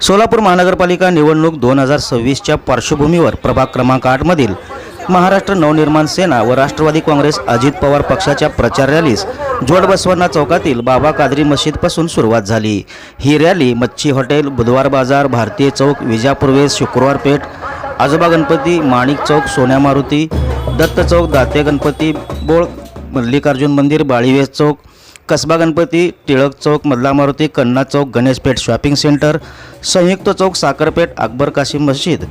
सोलापूर महानगरपालिका निवडणूक दोन हजार सव्वीसच्या पार्श्वभूमीवर प्रभाग क्रमांक आठमधील महाराष्ट्र नवनिर्माण सेना व राष्ट्रवादी काँग्रेस अजित पवार पक्षाच्या प्रचार रॅलीस जोडबसवण्णा चौकातील बाबा कादरी मशीदपासून सुरुवात झाली. ही रॅली मच्छी हॉटेल बुधवार बाजार भारतीय चौक विजापूर्वेस शुक्रवार पेठ आजोबा गणपती माणिक चौक सोन्या मारुती दत्त चौक दाते गणपती बोळ मल्लिकार्जुन मंदिर बाळीवेस चौक कसबा गणपती टिळक चौक मधला मारुती कन्ना चौक गणेशपेठ शॉपिंग सेंटर संयुक्त चौक साखरपेठ अकबर काशिम मस्जिद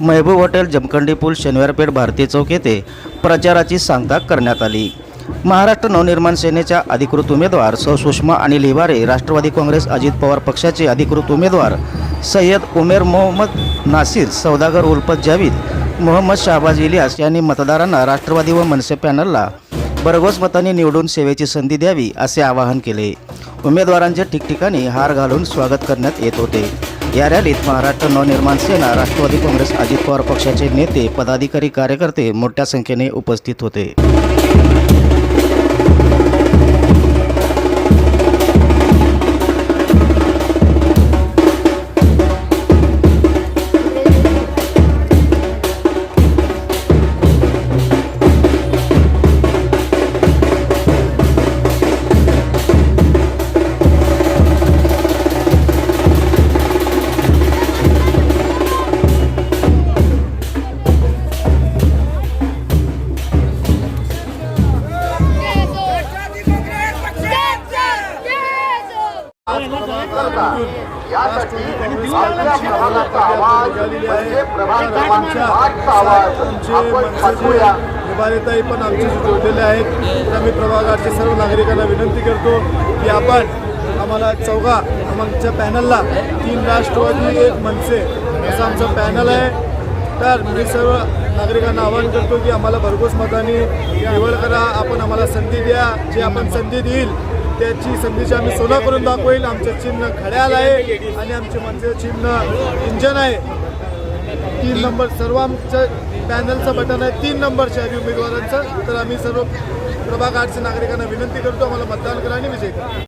महबूब हॉटेल जमखंडी पूल शनिवारपेठ भारतीय चौक येथे प्रचाराची सांगता करण्यात आली. महाराष्ट्र नवनिर्माण सेनेच्या अधिकृत उमेदवार सौ सुषमा अनिल हिवारे राष्ट्रवादी काँग्रेस अजित पवार पक्षाचे अधिकृत उमेदवार सय्यद उमेर मोहम्मद नासिर सौदागर उल्फत जावीद मोहम्मद शाहबाज इलियास यांनी मतदारांना राष्ट्रवादी व मनसे पॅनलला भरघोस मतांनी निवडून सेवेची संधी द्यावी असे आवाहन केले. उमेदवारांचे ठिकठिकाणी हार घालून स्वागत करण्यात येत होते. या रॅलीत महाराष्ट्र नवनिर्माण सेना राष्ट्रवादी काँग्रेस अजित पवार पक्षाचे नेते पदाधिकारी कार्यकर्ते मोठ्या संख्येने उपस्थित होते. यासाठी आपल्या प्रभागाचा आवाज म्हणजे प्रभाग क्रमांक आठचा आवाज. आपण पाठवूया. निभारेताई पण आमच्याशी जोडलेले आहेत. तर मी प्रभागाच्या सर्व नागरिकांना विनंती करतो की आपण आम्हाला चौघा आमच्या पॅनलला तीन राष्ट्रवादी एक मनसे असं आमचं पॅनल आहे. तर मी सर्व नागरिकांना आवाहन करतो की आम्हाला भरघोस मताने निवड करा. आपण आम्हाला संधी द्या. जे आपण संधी देईल त्याची संधीची आम्ही सोनं करून दाखवेल. आमचं चिन्ह खड्याल आहे आणि आमचे मनसे चिन्ह इंजन आहे. तीन नंबर सर्व आमचं पॅनलचं बटन आहे. तीन नंबरचे आहे उमेदवारांचं. तर आम्ही सर्व प्रभाग आठच्या नागरिकांना विनंती करतो आम्हाला मतदान करा आणि विजय करा.